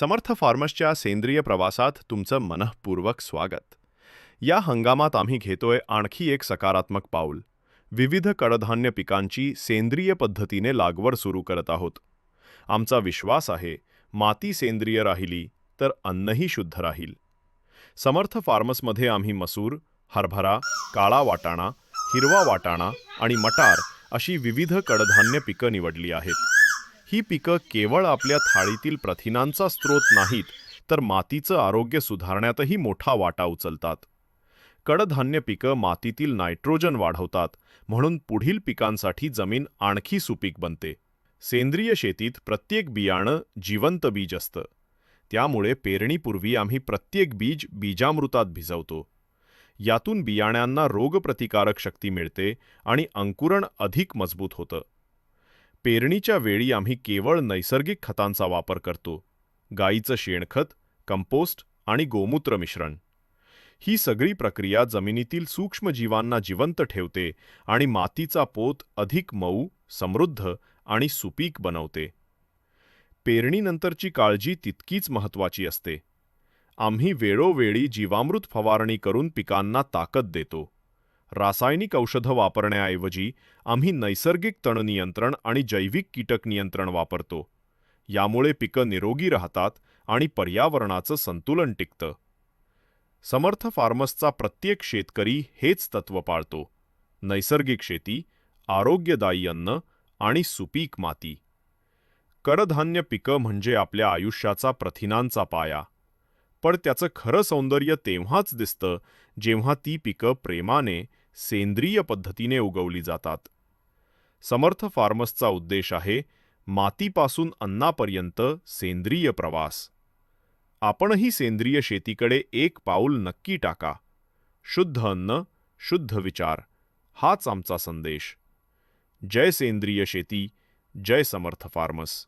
समर्थ फार्मर्सच्या सेंद्रिय प्रवासात तुमचं मनःपूर्वक स्वागत. या हंगामात आम्ही घेतोय आणखी एक सकारात्मक पाऊल. विविध कडधान्य पिकांची सेंद्रिय पद्धतीने लागवड सुरू करत आहोत. आमचा विश्वास आहे माती सेंद्रिय राहिली तर अन्नही शुद्ध राहील. समर्थ फार्मर्समध्ये आम्ही मसूर हरभरा काळा वाटाणा हिरवा वाटाणा आणि मटार अशी विविध कडधान्य पिकं निवडली आहेत. ही पिकं केवळ आपल्या थाळीतील प्रथिनांचा स्रोत नाहीत तर मातीचं आरोग्य सुधारण्यातही मोठा वाटा उचलतात. कडधान्य पिकं मातीतील नायट्रोजन वाढवतात म्हणून पुढील पिकांसाठी जमीन आणखी सुपीक बनते. सेंद्रिय शेतीत प्रत्येक बियाणं जिवंत बीज असतं. त्यामुळे पेरणीपूर्वी आम्ही प्रत्येक बीज बीजामृतात भिजवतो. यातून बियाण्यांना रोगप्रतिकारक शक्ती मिळते आणि अंकुरण अधिक मजबूत होतं. पेरणीच्या वेळी आम्ही केवळ नैसर्गिक खतांचा वापर करतो. गाईचं शेणखत कंपोस्ट आणि गोमूत्र मिश्रण. ही सगळी प्रक्रिया जमिनीतील सूक्ष्मजीवांना जिवंत ठेवते आणि मातीचा पोत अधिक मऊ समृद्ध आणि सुपीक बनवते. पेरणीनंतरची काळजी तितकीच महत्त्वाची असते. आम्ही वेळोवेळी जीवामृत फवारणी करून पिकांना ताकद देतो. रासायनिक औषधं वापरण्याऐवजी आम्ही नैसर्गिक तणनियंत्रण आणि जैविक कीटक नियंत्रण वापरतो. यामुळे पिकं निरोगी राहतात आणि पर्यावरणाचं संतुलन टिकतं. समर्थ फार्मसचा प्रत्येक शेतकरी हेच तत्व पाळतो. नैसर्गिक शेती आरोग्यदायी अन्न आणि सुपीक माती. कडधान्य पिकं म्हणजे आपल्या आयुष्याचा प्रथिनांचा पाया. पण त्याचं खरं सौंदर्य तेव्हाच दिसतं जेव्हा ती पिकं प्रेमाने सेंद्रिय पद्धतीने उगवली जातात. समर्थ फार्मर्सचा उद्देश आहे मातीपासून अन्नापर्यंत सेंद्रिय प्रवास. आपणही सेंद्रिय शेतीकडे एक पाऊल नक्की टाका. शुद्ध अन्न शुद्ध विचार हाच आमचा संदेश. जय सेंद्रिय शेती जय समर्थ फार्मर्स